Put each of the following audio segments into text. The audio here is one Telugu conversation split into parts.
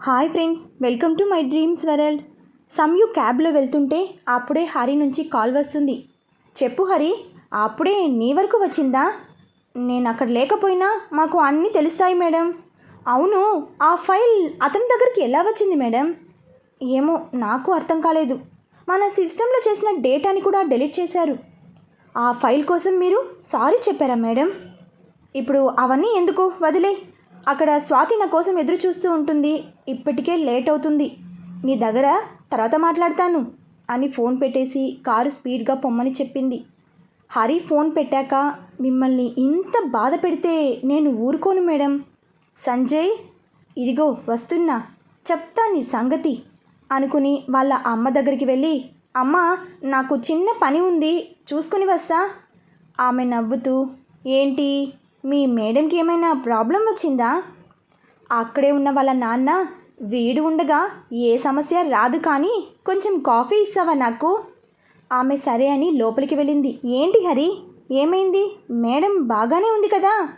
Hi friends welcome to my dreams world. Samyu క్యాబ్లో వెళ్తుంటే అప్పుడే హరి నుంచి కాల్ వస్తుంది. చెప్పు హరి అప్పుడే నీ వరకు వచ్చిందా? నేను అక్కడ లేకపోయినా మాకు అన్నీ తెలుస్తాయి మేడం. అవును ఆ ఫైల్ అతని దగ్గరికి ఎలా వచ్చింది మేడం? ఏమో నాకు అర్థం కాలేదు. మన సిస్టంలో చేసిన డేటాని కూడా డెలీట్ చేశారు. ఆ ఫైల్ కోసం మీరు సారీ చెప్పారా మేడం? ఇప్పుడు అవన్నీ ఎందుకు? వదిలే. అక్కడ స్వాతి నా కోసం ఎదురు చూస్తూ ఉంటుంది. ఇప్పటికే లేట్ అవుతుంది. నీ దగ్గర తర్వాత మాట్లాడతాను అని ఫోన్ పెట్టేసి కారు స్పీడ్గా పొమ్మని చెప్పింది. హరి ఫోన్ పెట్టాక మిమ్మల్ని ఇంత బాధ పెడితే నేను ఊరుకోను మేడం. సంజయ్ ఇదిగో వస్తున్నా చెప్తా నీ సంగతి అనుకుని వాళ్ళ అమ్మ దగ్గరికి వెళ్ళి అమ్మ నాకు చిన్న పని ఉంది చూసుకుని వస్తా. ఆమె నవ్వుతూ ఏంటి? మీ మేడంకి ఏమైనా ప్రాబ్లం వచ్చిందా? అక్కడే ఉన్న వాళ్ళ నాన్న వీడు ఉండగా ఏ సమస్య రాదు కానీ కొంచెం కాఫీ ఇస్తావా నాకు? ఆమె సరే అని లోపలికి వెళ్ళింది. ఏంటి హరి? ఏమైంది? మేడం బాగానే ఉంది కదా?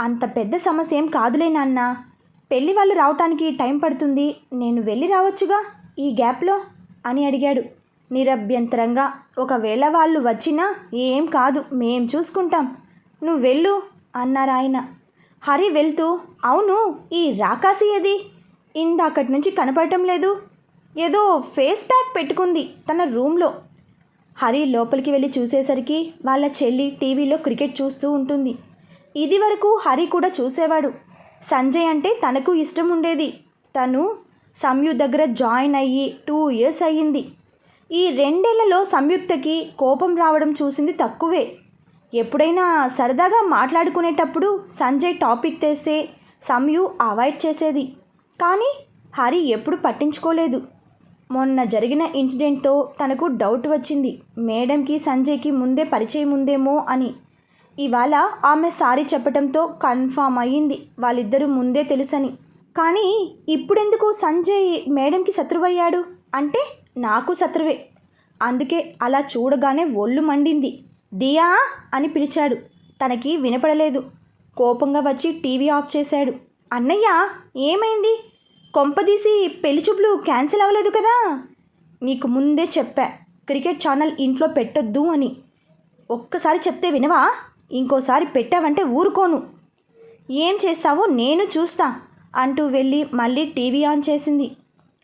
అంత పెద్ద సమస్య ఏం కాదులే నాన్న. పెళ్ళి వాళ్ళు రావటానికి టైం పడుతుంది. నేను వెళ్ళి రావచ్చుగా ఈ గ్యాప్లో? అని అడిగాడు. నిరభ్యంతరంగా. ఒకవేళ వాళ్ళు వచ్చినా ఏం కాదు. మేం చూసుకుంటాం. నువ్వు వెళ్ళు. అన్నారు ఆయన. హరి వెళ్తూ అవును ఈ రాకాసి ఏది? ఇందాకటి నుంచి కనపడటం లేదు. ఏదో ఫేస్ ప్యాక్ పెట్టుకుంది తన రూమ్లో. హరి లోపలికి వెళ్ళి చూసేసరికి వాళ్ళ చెల్లి టీవీలో క్రికెట్ చూస్తూ ఉంటుంది. ఇది వరకు హరి కూడా చూసేవాడు. సంజయ్ అంటే తనకు ఇష్టం ఉండేది. తను సంయుక్త దగ్గర జాయిన్ అయ్యి టూ ఇయర్స్ అయ్యింది. ఈ రెండేళ్ళలో సంయుక్తకి కోపం రావడం చూసింది తక్కువే. ఎప్పుడైనా సరదాగా మాట్లాడుకునేటప్పుడు సంజయ్ టాపిక్ తెస్తే సంయు అవాయిడ్ చేసేది. కానీ హరి ఎప్పుడు పట్టించుకోలేదు. మొన్న జరిగిన ఇన్సిడెంట్తో తనకు డౌట్ వచ్చింది. మేడంకి సంజయ్కి ముందే పరిచయం ఉందేమో అని. ఇవాళ ఆమె సారీ చెప్పడంతో కన్ఫామ్ అయ్యింది. వాళ్ళిద్దరూ ముందే తెలుసని. కానీ ఇప్పుడెందుకు సంజయ్ మేడంకి శత్రువయ్యాడు? అంటే నాకు శత్రువే. అందుకే అలా చూడగానే ఒళ్ళు మండింది. దియా అని పిలిచాడు. తనకి వినపడలేదు. కోపంగా వచ్చి టీవీ ఆఫ్ చేశాడు. అన్నయ్య ఏమైంది? కొంపదీసి పెళ్ళి చూపులు క్యాన్సిల్ అవ్వలేదు కదా? నీకు ముందే చెప్పా క్రికెట్ ఛానల్ ఇంట్లో పెట్టొద్దు అని. ఒక్కసారి చెప్తే వినవా? ఇంకోసారి పెట్టావంటే ఊరుకోను. ఏం చేస్తావో నేను చూస్తా అంటూ వెళ్ళి మళ్ళీ టీవీ ఆన్ చేసింది.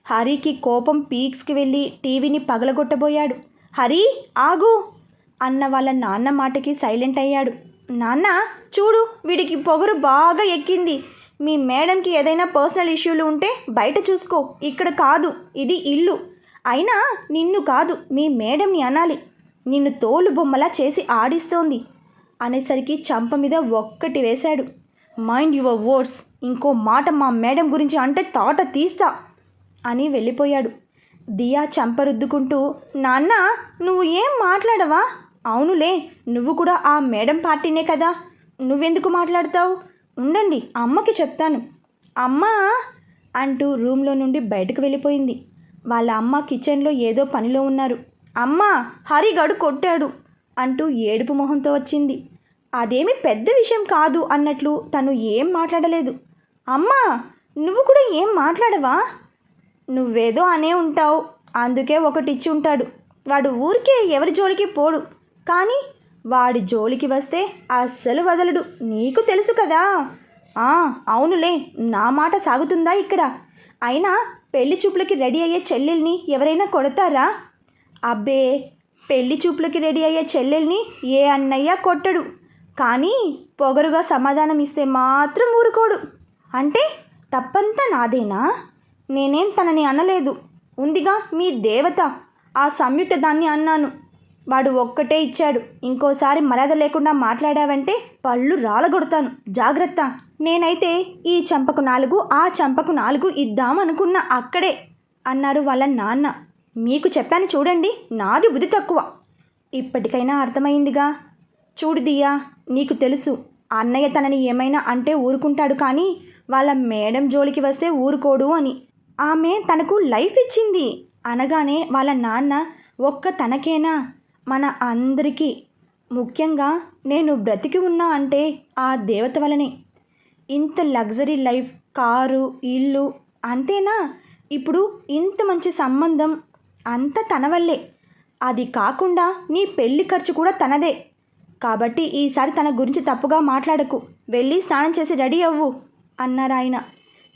హరికి కోపం పీక్స్కి వెళ్ళి టీవీని పగలగొట్టబోయాడు. హరి ఆగు! అన్న వాళ్ళ నాన్న మాటకి సైలెంట్ అయ్యాడు. నాన్న చూడు వీడికి పొగరు బాగా ఎక్కింది. మీ మేడంకి ఏదైనా పర్సనల్ ఇష్యూలు ఉంటే బయట చూసుకో. ఇక్కడ కాదు ఇది ఇల్లు. అయినా నిన్ను కాదు మీ మేడంని అనాలి. నిన్ను తోలు బొమ్మలా చేసి ఆడిస్తోంది. అనేసరికి చంప మీద ఒక్కటి వేశాడు. Mind your words. ఇంకో మాట మా మేడం గురించి అంటే తాట తీస్తా. అని వెళ్ళిపోయాడు. దియా చంప రుద్దుకుంటూ నాన్న నువ్వు ఏం మాట్లాడవా? అవునులే నువ్వు కూడా ఆ మేడం పార్టీనే కదా. నువ్వెందుకు మాట్లాడతావు? ఉండండి అమ్మకి చెప్తాను. అమ్మా! అంటూ రూమ్లో నుండి బయటకు వెళ్ళిపోయింది. వాళ్ళ అమ్మ కిచెన్లో ఏదో పనిలో ఉన్నారు. అమ్మా! హరిగడు కొట్టాడు! అంటూ ఏడుపు మొహంతో వచ్చింది. అదేమి పెద్ద విషయం కాదు అన్నట్లు తను ఏం మాట్లాడలేదు. అమ్మా! నువ్వు కూడా ఏం మాట్లాడవా? నువ్వేదో అనే ఉంటావు. అందుకే ఒకటిచ్చి ఉంటాడు. వాడు ఊరికే ఎవరి జోలికి పోడు. కానీ వాడి జోలికి వస్తే అస్సలు వదలడు. నీకు తెలుసు కదా. ఆ అవునులే నా మాట సాగుతుందా ఇక్కడ? అయినా పెళ్ళి చూపులకి రెడీ అయ్యే చెల్లెల్ని ఎవరైనా కొడతారా? అబ్బే పెళ్ళి చూపులకి రెడీ అయ్యే చెల్లెల్ని ఏ అన్నయ్య కొట్టడు. కానీ పొగరుగా సమాధానం ఇస్తే మాత్రం ఊరుకోడు. అంటే తప్పంతా నాదేనా? నేనేం తనని అనలేదు. ఉందిగా మీ దేవత. ఆ సంయుక్త దాన్ని అన్నాను. వాడు ఒక్కటే ఇచ్చాడు. ఇంకోసారి మర్యాద లేకుండా మాట్లాడావంటే పళ్ళు రాలగొడతాను. జాగ్రత్త. నేనైతే ఈ చంపకు నాలుగు ఆ చంపకు నాలుగు ఇద్దామనుకున్నా అక్కడే అన్నారు వాళ్ళ నాన్న. మీకు చెప్పాను చూడండి నాది బుద్ధి తక్కువ. ఇప్పటికైనా అర్థమైందిగా? చూడు దియా నీకు తెలుసు అన్నయ్య తనని ఏమైనా అంటే ఊరుకుంటాడు కానీ వాళ్ళ మేడం జోలికి వస్తే ఊరుకోడు అని. ఆమె తనకు లైఫ్ ఇచ్చింది. అనగానే వాళ్ళ నాన్న ఒక్క తనకేనా? మన అందరికీ ముఖ్యంగా నేను బ్రతికి ఉన్నా అంటే ఆ దేవత వలనే. ఇంత లగ్జరీ లైఫ్ కారు ఇల్లు అంతేనా? ఇప్పుడు ఇంత మంచి సంబంధం అంత తన వల్లే. అది కాకుండా నీ పెళ్ళి ఖర్చు కూడా తనదే. కాబట్టి ఈసారి తన గురించి తప్పుగా మాట్లాడకు. వెళ్ళి స్నానం చేసి రెడీ అవ్వు అన్నారు ఆయన.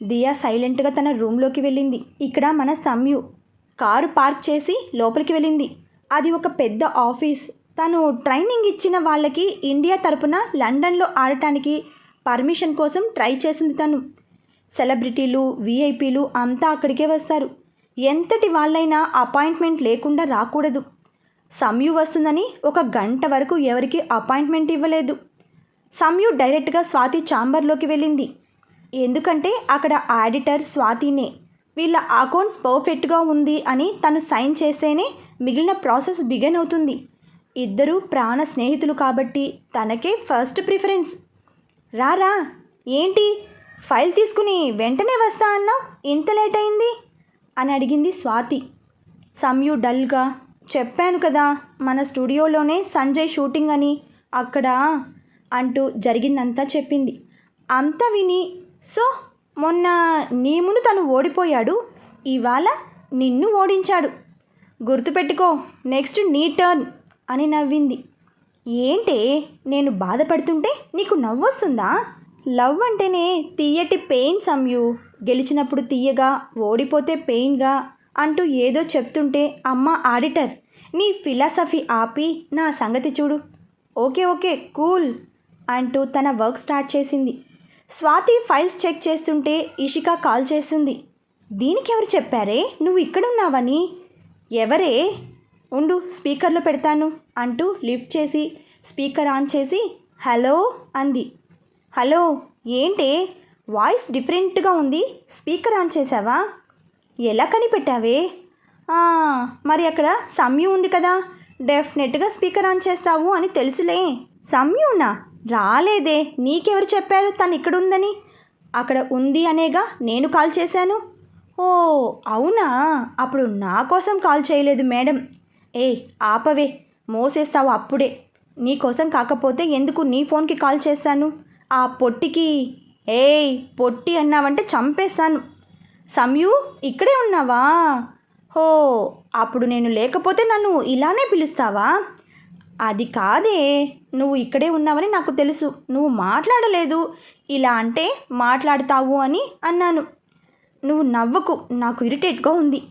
దియా సైలెంట్గా తన రూమ్లోకి వెళ్ళింది. ఇక్కడ మన సమ్యు. కారు పార్క్ చేసి లోపలికి వెళ్ళింది. అది ఒక పెద్ద ఆఫీస్. తను ట్రైనింగ్ ఇచ్చిన వాళ్ళకి ఇండియా తరపున లండన్లో ఆడటానికి పర్మిషన్ కోసం ట్రై చేసింది తను. సెలబ్రిటీలు వీఐపీలు అంతా అక్కడికే వస్తారు. ఎంతటి వాళ్ళైనా అపాయింట్మెంట్ లేకుండా రాకూడదు. సమ్యు వస్తుందని ఒక గంట వరకు ఎవరికి అపాయింట్మెంట్ ఇవ్వలేదు. సమ్యు డైరెక్ట్గా స్వాతి ఛాంబర్లోకి వెళ్ళింది. ఎందుకంటే అక్కడ ఆడిటర్ స్వాతినే. వీళ్ళ అకౌంట్స్ పర్ఫెక్ట్గా ఉంది అని తను సైన్ చేస్తేనే మిగిలిన ప్రాసెస్ బిగన్ అవుతుంది. ఇద్దరూ ప్రాణ స్నేహితులు కాబట్టి తనకే ఫస్ట్ ప్రిఫరెన్స్. రారా ఏంటి? ఫైల్ తీసుకుని వెంటనే వస్తా అన్నావు? ఇంత లేట్ అయింది? అని అడిగింది స్వాతి. సమ్యు డల్గా చెప్పాను కదా మన స్టూడియోలోనే సంజయ్ షూటింగ్ అని అక్కడ అంటూ జరిగిందంతా చెప్పింది. అంతా విని సో మొన్న నీ ముందు తను ఓడిపోయాడు ఇవాళ నిన్ను ఓడించాడు. గుర్తుపెట్టుకో నెక్స్ట్ నీ టర్న్ అని నవ్వింది. ఏంటే నేను బాధపడుతుంటే నీకు నవ్వొస్తుందా? లవ్ అంటేనే తీయటి పెయిన్ సమ్యు. గెలిచినప్పుడు తీయగా ఓడిపోతే పెయిన్గా అంటూ ఏదో చెప్తుంటే అమ్మ ఆడిటర్ నీ ఫిలాసఫీ ఆపి నా సంగతి చూడు. ఓకే ఓకే కూల్ అంటూ తన వర్క్ స్టార్ట్ చేసింది. స్వాతి ఫైల్స్ చెక్ చేస్తుంటే ఇషిక కాల్ చేస్తుంది. దీనికి ఎవరు చెప్పారే? నువ్వు ఇక్కడున్నావని. ఎవరే? ఉండు స్పీకర్లో పెడతాను అంటూ లిఫ్ట్ చేసి స్పీకర్ ఆన్ చేసి హలో అంది. హలో ఏంటే? వాయిస్ డిఫరెంట్గా ఉంది స్పీకర్ ఆన్ చేసావా ఎలా కనిపెట్టావే? మరి అక్కడ సమ్యు ఉంది కదా డెఫినెట్గా స్పీకర్ ఆన్ చేస్తావు అని తెలుసులే. సమ్యూనా? రాలేదే నీకెవరు చెప్పారు తను ఇక్కడ ఉందని అక్కడ ఉంది అనేగా నేను కాల్ చేశాను. ఓ అవునా? అప్పుడు నా కోసం కాల్ చేయలేదు మేడం. ఏ ఆపవే. మోసేస్తావు అప్పుడే. నీ కోసం కాకపోతే ఎందుకు నీ ఫోన్కి కాల్ చేశాను? ఆ పొట్టికి ఏయ్ పొట్టి అన్నావంటే చంపేస్తాను. సమయు ఇక్కడే ఉన్నావా? హో అప్పుడు నేను లేకపోతే నన్ను ఇలానే పిలుస్తావా? అది కాదే. నువ్వు ఇక్కడే ఉన్నావని నాకు తెలుసు. నువ్వు మాట్లాడలేదు. ఇలా అంటే మాట్లాడతావు అని అన్నాను. నువ్వు నవ్వకు నాకు ఇరిటేట్గా ఉంది.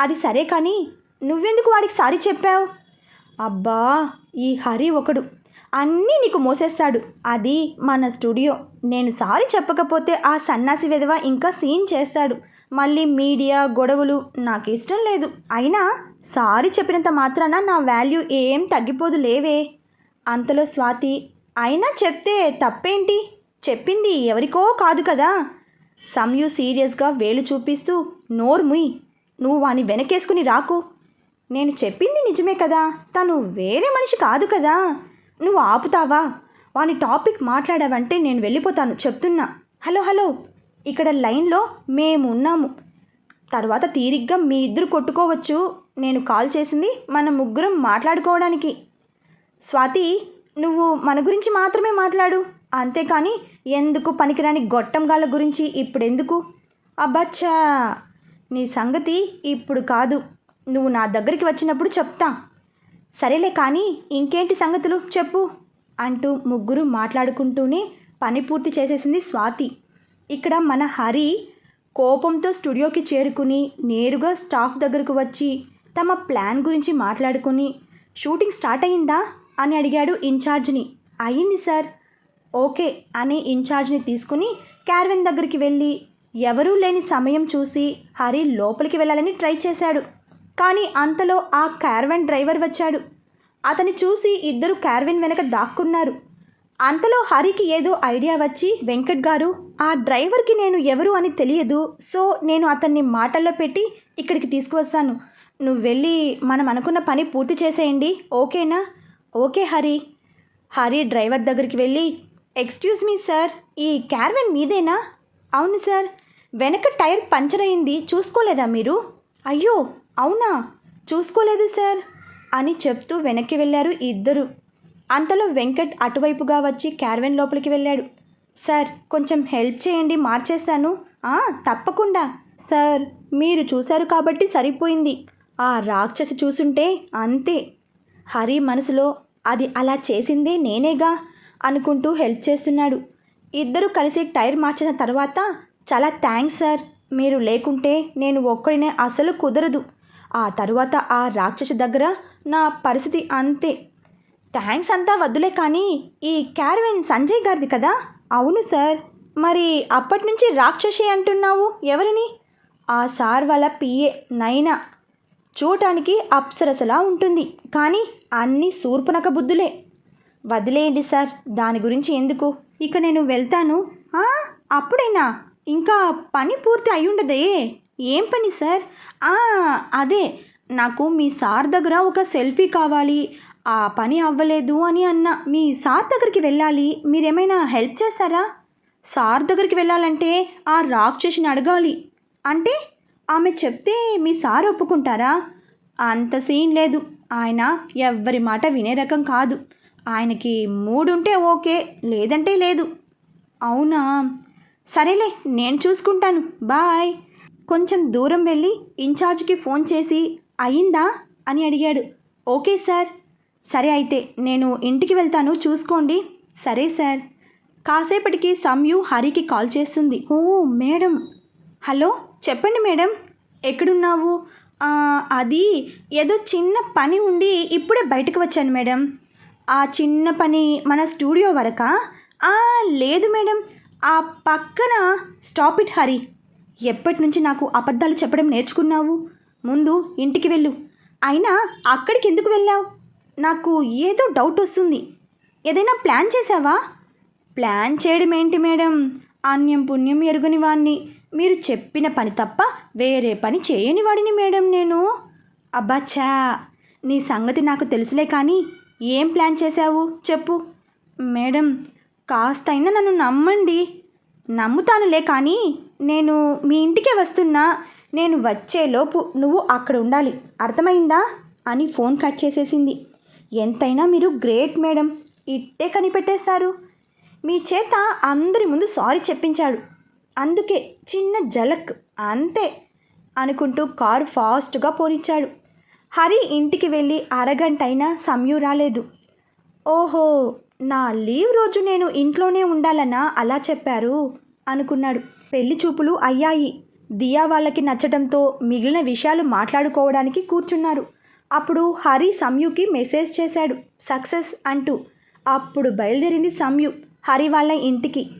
అది సరే కానీ నువ్వెందుకు వాడికి సారీ చెప్పావు? అబ్బా ఈ హరి ఒకడు. అన్నీ నీకు మోసేస్తాడు. అది మన స్టూడియో. నేను సారీ చెప్పకపోతే ఆ సన్నాసి విధవ ఇంకా సీన్ చేస్తాడు. మళ్ళీ మీడియా గొడవలు నాకు ఇష్టం లేదు. అయినా సారీ చెప్పినంత మాత్రాన నా వాల్యూ ఏం తగ్గిపోదు లేవే. అంతలో స్వాతి అయినా చెప్తే తప్పేంటి? చెప్పింది ఎవరికో కాదు కదా. సమ్యు సీరియస్గా వేలు చూపిస్తూ నోర్ముయ్ నువ్వు వాని వెనకేసుకుని రాకు. నేను చెప్పింది నిజమే కదా తను వేరే మనిషి కాదు కదా. నువ్వు ఆపుతావా? వాని టాపిక్ మాట్లాడావంటే నేను వెళ్ళిపోతాను చెప్తున్నా. హలో హలో ఇక్కడ లైన్లో మేము ఉన్నాము తర్వాత తీరిగ్గా మీ ఇద్దరు కొట్టుకోవచ్చు. నేను కాల్ చేసింది మన ముగ్గురం మాట్లాడుకోవడానికి. స్వాతి నువ్వు మన గురించి మాత్రమే మాట్లాడు. అంతేకాని ఎందుకు పనికిరాని గొట్టంగాల గురించి ఇప్పుడెందుకు? అబ్బచ్చా! నీ సంగతి ఇప్పుడు కాదు. నువ్వు నా దగ్గరికి వచ్చినప్పుడు చెప్తా. సరేలే కానీ ఇంకేంటి సంగతులు చెప్పు అంటూ ముగ్గురు మాట్లాడుకుంటూనే పని పూర్తి చేసేసింది స్వాతి. ఇక్కడ మన హరి కోపంతో స్టూడియోకి చేరుకుని నేరుగా స్టాఫ్ దగ్గరకు వచ్చి తమ ప్లాన్ గురించి మాట్లాడుకుని షూటింగ్ స్టార్ట్ అయిందా? అని అడిగాడు ఇన్ఛార్జ్ని. అయ్యింది సార్. ఓకే అని ఇన్ఛార్జ్ని తీసుకుని క్యార్వెన్ దగ్గరికి వెళ్ళి ఎవరూ లేని సమయం చూసి హరి లోపలికి వెళ్ళాలని ట్రై చేశాడు. కానీ అంతలో ఆ క్యార్వెన్ డ్రైవర్ వచ్చాడు. అతని చూసి ఇద్దరు క్యార్వెన్ వెనక దాక్కున్నారు. అంతలో హరికి ఏదో ఐడియా వచ్చి వెంకట్ గారు ఆ డ్రైవర్కి నేను ఎవరు అని తెలియదు సో నేను అతన్ని మాటల్లో పెట్టి ఇక్కడికి తీసుకువస్తాను. నువ్వు వెళ్ళి మనం అనుకున్న పని పూర్తి చేసేయండి ఓకేనా? ఓకే హరి. హరి డ్రైవర్ దగ్గరికి వెళ్ళి ఎక్స్క్యూజ్ మీ సార్ ఈ క్యార్వెన్ మీదేనా? అవును సార్ వెనక టైర్ పంచర్ అయింది. చూసుకోలేదా మీరు? అయ్యో అవునా? చూసుకోలేదు సార్ అని చెప్తూ వెనక్కి వెళ్ళారు ఇద్దరు. అంతలో వెంకట్ అటువైపుగా వచ్చి క్యార్వెన్ లోపలికి వెళ్ళాడు. సార్ కొంచెం హెల్ప్ చేయండి మార్చేస్తాను. తప్పకుండా. సార్ మీరు చూశారు కాబట్టి సరిపోయింది. ఆ రాక్షసి చూసుంటే అంతే. హరి మనసులో అది అలా చేసిందే నేనేగా? అనుకుంటూ హెల్ప్ చేస్తున్నాడు. ఇద్దరు కలిసి టైర్ మార్చిన తర్వాత చాలా థ్యాంక్స్ సార్. మీరు లేకుంటే నేను ఒక్కడినే అసలు కుదరదు. ఆ తర్వాత ఆ రాక్షసి దగ్గర నా పరిస్థితి అంతే. థ్యాంక్స్ అంతా వద్దులే కానీ ఈ క్యారవెన్ సంజయ్ గారిది కదా? అవును సార్. మరి అప్పటి నుంచి రాక్షసి అంటున్నావు ఎవరిని? ఆ సార్ వాళ్ళ పిఏ నైనా. చూడటానికి అప్సరసలా ఉంటుంది. కానీ అన్నీ శూర్పునక బుద్ధులే. వదిలేయండి సార్. దాని గురించి ఎందుకు? ఇక నేను వెళ్తాను. "ఆ, అప్పుడేనా? ఇంకా పని పూర్తి అయి ఉండదే ఏం పని సార్? "ఆ, అదే. నాకు మీ సార్ దగ్గర ఒక సెల్ఫీ కావాలి. ఆ పని అవ్వలేదు అని అన్న. మీ సార్ దగ్గరికి వెళ్ళాలి. మీరేమైనా హెల్ప్ చేస్తారా? సార్ దగ్గరికి వెళ్ళాలంటే ఆ రాక్షసిని అడగాలి. అంటే ఆమె చెప్తే మీ సార్ ఒప్పుకుంటారా? అంత సీన్ లేదు. ఆయన ఎవ్వరి మాట వినే రకం కాదు. ఆయనకి మూడుంటే ఓకే లేదంటే లేదు. అవునా? సరేలే నేను చూసుకుంటాను. బాయ్. కొంచెం దూరం వెళ్ళి ఇన్ఛార్జ్కి ఫోన్ చేసి అయిందా అని అడిగాడు. Okay sir. సరే అయితే నేను ఇంటికి వెళ్తాను చూసుకోండి. సరే సార్. కాసేపటికి సమ్యు హరికి కాల్ చేస్తుంది. ఓ మేడం. హలో చెప్పండి మేడం. ఎక్కడున్నావు? అది ఏదో చిన్న పని ఉండి ఇప్పుడే బయటకు వచ్చాను మేడం. ఆ చిన్న పని మన స్టూడియో వరకా? "ఆ, లేదు మేడం. ఆ పక్కన స్టాప్ ఇట్ హరి. ఎప్పటి నుంచి నాకు అబద్ధాలు చెప్పడం నేర్చుకున్నావు? ముందు ఇంటికి వెళ్ళు. అయినా అక్కడికి ఎందుకు వెళ్ళావు? నాకు ఏదో డౌట్ వస్తుంది. ఏదైనా ప్లాన్ చేసావా ప్లాన్ చేయడం ఏంటి మేడం? అన్యం పుణ్యం ఎరుగని వాణ్ణి. మీరు చెప్పిన పని తప్ప వేరే పని చేయని వాడిని మేడం నేను. అబ్బాచ్చా నీ సంగతి నాకు తెలుసులే కానీ ఏం ప్లాన్ చేశావు? చెప్పు. మేడం కాస్తైనా నన్ను నమ్మండి. నమ్ముతానులే కానీ నేను మీ ఇంటికే వస్తున్నా. నేను వచ్చేలోపు నువ్వు అక్కడ ఉండాలి. అర్థమైందా? అని ఫోన్ కట్ చేసేసింది. ఎంతైనా మీరు గ్రేట్ మేడం. ఇట్టే కనిపెట్టేస్తారు. మీ చేత అందరి ముందు సారీ చెప్పించాడు. అందుకే చిన్న జలక్ అంతే అనుకుంటూ కారు ఫాస్ట్గా పోనిచ్చాడు. హరి ఇంటికి వెళ్ళి అరగంట అయినా సమయం రాలేదు. ఓహో నా లీవ్ రోజు నేను ఇంట్లోనే ఉండాలనా? అలా చెప్పారు అనుకున్నాడు. పెళ్ళి చూపులు అయ్యాయి. దియా వాళ్ళకి నచ్చడంతో మిగిలిన విషయాలు మాట్లాడుకోవడానికి కూర్చున్నారు. అప్పుడు హరి సంయుకి మెసేజ్ చేశాడు. సక్సెస్ అంటూ. అప్పుడు బయలుదేరింది సంయు హరి వాళ్ళ ఇంటికి.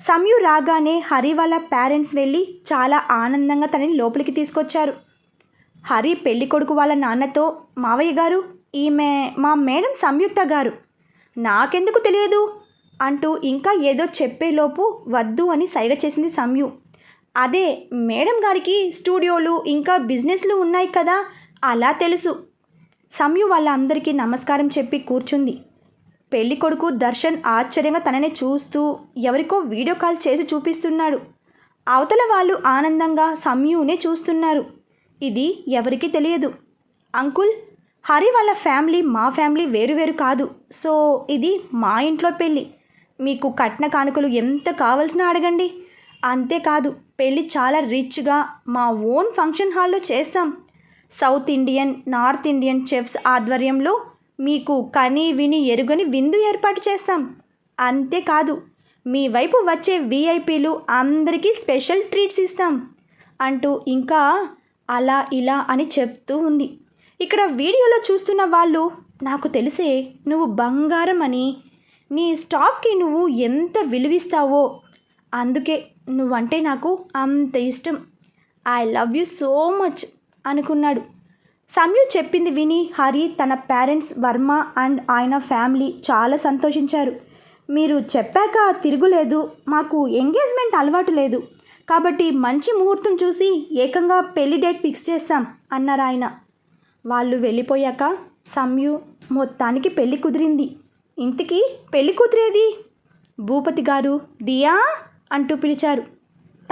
సంయు రాగానే హరి వాళ్ళ పేరెంట్స్ వెళ్ళి చాలా ఆనందంగా తనని లోపలికి తీసుకొచ్చారు. హరి పెళ్ళి కొడుకు వాళ్ళ నాన్నతో మావయ్య గారు ఈమె మా మేడం సంయుక్త గారు. నాకెందుకు తెలియదు? అంటూ ఇంకా ఏదో చెప్పేలోపు వద్దు అని సైగ చేసింది సంయు. అదే మేడం గారికి స్టూడియోలు ఇంకా బిజినెస్లు ఉన్నాయి కదా అలా తెలుసు. సంయు వాళ్ళ అందరికీ నమస్కారం చెప్పి కూర్చుంది. పెళ్ళి కొడుకు దర్శన్ ఆశ్చర్యంగా తనని చూస్తూ ఎవరికో వీడియో కాల్ చేసి చూపిస్తున్నాడు. అవతల వాళ్ళు ఆనందంగా సంయునే చూస్తున్నారు. ఇది ఎవరికీ తెలియదు. అంకుల్ హరి వాళ్ళ ఫ్యామిలీ మా ఫ్యామిలీ వేరువేరు కాదు. సో ఇది మా ఇంట్లో పెళ్ళి. మీకు కట్న కానుకలు ఎంత కావాల్సిన అడగండి. అంతేకాదు పెళ్ళి చాలా రిచ్గా మా ఓన్ ఫంక్షన్ హాల్లో చేస్తాం. South Indian north Indian chefs ఆధ్వర్యంలో మీకు కని విని ఎరుగని విందు ఏర్పాటు చేస్తాం. అంతేకాదు మీ వైపు వచ్చే వీఐపీలు అందరికీ స్పెషల్ ట్రీట్స్ ఇస్తాం. అంటూ ఇంకా అలా ఇలా అని చెప్తూ ఉంది. ఇక్కడ వీడియోలో చూస్తున్న వాళ్ళు నాకు తెలిసే నువ్వు బంగారం అని. నీ స్టాఫ్కి నువ్వు ఎంత విలువిస్తావో. అందుకే నువ్వంటే నాకు అంత ఇష్టం. I love you so much అనుకున్నాడు. సంయు చెప్పింది విని హరి తన పేరెంట్స్ వర్మ అండ్ ఆయన ఫ్యామిలీ చాలా సంతోషించారు. మీరు చెప్పాక తిరుగులేదు. మాకు ఎంగేజ్మెంట్ అలవాటు లేదు. కాబట్టి మంచి ముహూర్తం చూసి ఏకంగా పెళ్ళి డేట్ ఫిక్స్ చేస్తాం అన్నారు ఆయన. వాళ్ళు వెళ్ళిపోయాక సమ్యు మొత్తానికి పెళ్ళి కుదిరింది. ఇంటికి పెళ్ళి కుదిరేది భూపతి గారు దియా? అంటూ పిలిచారు.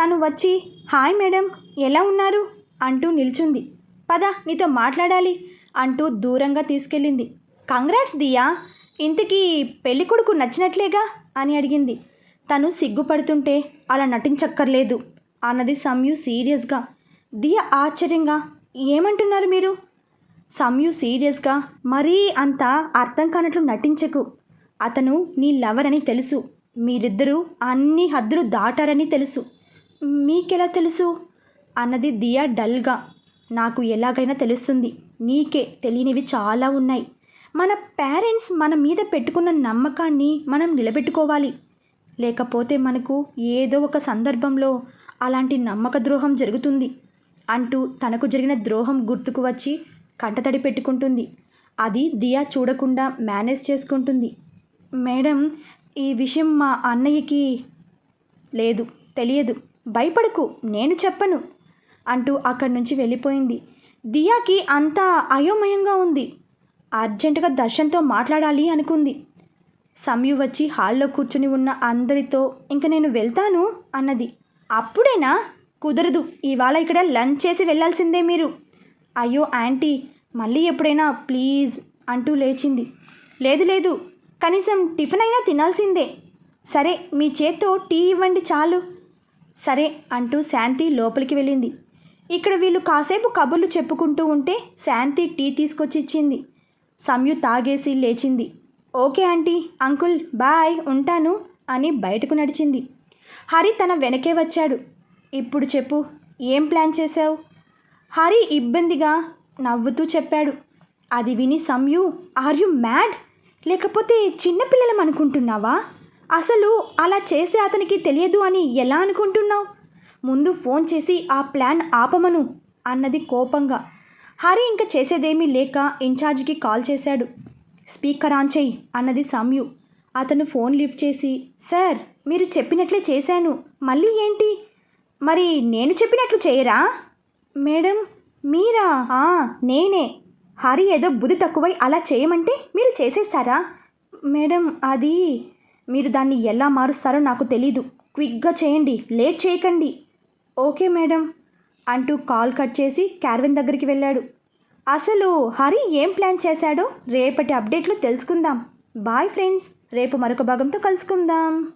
తను వచ్చి హాయ్ మేడం ఎలా ఉన్నారు? అంటూ నిల్చుంది. పద నీతో మాట్లాడాలి అంటూ దూరంగా తీసుకెళ్ళింది. కంగ్రాట్స్ దియా. ఇంతకీ పెళ్ళికొడుకు నచ్చినట్లేగా? అని అడిగింది. తను సిగ్గుపడుతుంటే అలా నటించక్కర్లేదు అన్నది సమ్యు సీరియస్గా. దియ ఆశ్చర్యంగా ఏమంటున్నారు మీరు? సమ్యు సీరియస్గా మరీ అంత అర్థం కానట్లు నటించకు. అతను నీ లవర్ అని తెలుసు. మీరిద్దరూ అన్ని హద్దులు దాటారని తెలుసు. మీకెలా తెలుసు? అన్నది దియా డల్గా నాకు ఎలాగైనా తెలుస్తుంది. నీకే తెలియనివి చాలా ఉన్నాయి. మన పేరెంట్స్ మన మీద పెట్టుకున్న నమ్మకాన్ని మనం నిలబెట్టుకోవాలి. లేకపోతే మనకు ఏదో ఒక సందర్భంలో అలాంటి నమ్మక ద్రోహం జరుగుతుంది అంటూ తనకు జరిగిన ద్రోహం గుర్తుకు వచ్చి కంటతడి పెట్టుకుంటుంది. అది దియా చూడకుండా మేనేజ్ చేసుకుంటుంది. మేడం ఈ విషయం మా అన్నయ్యకి లేదు తెలియదు. భయపడకు నేను చెప్పను అంటూ అక్కడి నుంచి వెళ్ళిపోయింది. దియాకి అంతా అయోమయంగా ఉంది. అర్జెంటుగా దర్శన్తో మాట్లాడాలి అనుకుంది. సమయు వచ్చి హాల్లో కూర్చుని ఉన్న అందరితో ఇంక నేను వెళ్తాను అన్నది. అప్పుడేనా? కుదరదు. ఇవాళ ఇక్కడ లంచ్ చేసి వెళ్ళాల్సిందే మీరు. అయ్యో ఆంటీ మళ్ళీ ఎప్పుడైనా ప్లీజ్ అంటూ లేచింది. లేదు లేదు. కనీసం టిఫిన్ అయినా తినాల్సిందే. సరే మీ చేత్తో టీ ఇవ్వండి చాలు. సరే అంటూ శాంతి లోపలికి వెళ్ళింది. ఇక్కడ వీళ్ళు కాసేపు కబుర్లు చెప్పుకుంటూ ఉంటే శాంతి టీ తీసుకొచ్చి ఇచ్చింది సంయు తాగేసి లేచింది. ఓకే ఆంటీ అంకుల్ బాయ్ ఉంటాను అని బయటకు నడిచింది. హరి తన వెనకే వచ్చాడు. ఇప్పుడు చెప్పు ఏం ప్లాన్ చేశావు? హరి ఇబ్బందిగా నవ్వుతూ చెప్పాడు. అది విని సంయు ఆర్ యు మ్యాడ్? లేకపోతే చిన్నపిల్లలం అనుకుంటున్నావా? అసలు అలా చేస్తే అతనికి తెలియదు అని ఎలా అనుకుంటున్నావు? ముందు ఫోన్ చేసి ఆ ప్లాన్ ఆపమను అన్నది కోపంగా. హరి ఇంకా చేసేదేమీ లేక ఇన్ఛార్జికి కాల్ చేశాడు. స్పీకర్ ఆన్ చెయ్యి అన్నది సంయు అతను ఫోన్ లిఫ్ట్ చేసి సార్ మీరు చెప్పినట్లే చేశాను. మళ్ళీ ఏంటి? మరి నేను చెప్పినట్లు చేయరా? మేడం మీరా? నేనే. హరి ఏదో బుద్ధి తక్కువై అలా చేయమంటే మీరు చేసేస్తారా? మేడం అది మీరు దాన్ని ఎలా మారుస్తారో నాకు తెలీదు. క్విక్గా చేయండి లేట్ చేయకండి. ఓకే మేడం అంటూ కాల్ కట్ చేసి క్యార్విన్ దగ్గరికి వెళ్ళాడు. అసలు హరి ఏం ప్లాన్ చేశాడో? రేపటి అప్డేట్లో తెలుసుకుందాం. బాయ్ ఫ్రెండ్స్ రేపు మరొక భాగంతో కలుసుకుందాం.